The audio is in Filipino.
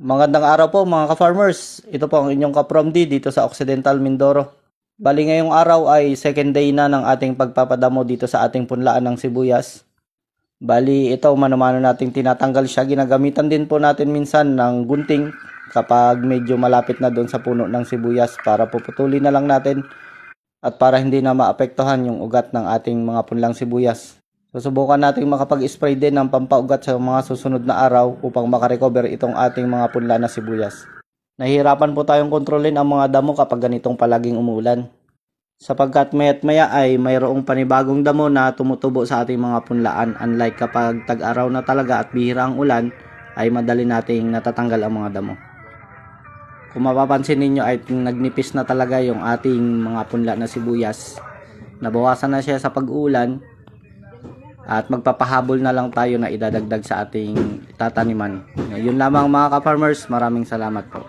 Magandang araw po mga ka-farmers. Ito po ang inyong ka-From D dito sa Occidental Mindoro. Bali ngayong araw ay second day na ng ating pagpapadamo dito sa ating punlaan ng sibuyas. Bali ito mano-mano nating tinatanggal siya. Ginagamitan din po natin minsan ng gunting kapag medyo malapit na doon sa puno ng sibuyas para puputulin na lang natin at para hindi na maapektuhan yung ugat ng ating mga punlang sibuyas. Susubukan nating makapag-spray din ng pampaugat sa mga susunod na araw upang makarecover itong ating mga punla na sibuyas. Nahihirapan po tayong kontrolin ang mga damo kapag ganitong palaging umuulan. Sapagkat maya't maya ay mayroong panibagong damo na tumutubo sa ating mga punlaan unlike kapag tag-araw na talaga at bihira ang ulan ay madali nating natatanggal ang mga damo. Kung mapapansin ninyo ay nagnipis na talaga yung ating mga punla na sibuyas. Nabawasan na siya sa pag-ulan at magpapahabol na lang tayo na idadagdag sa ating tataniman. Yun lamang mga ka-farmers, maraming salamat po.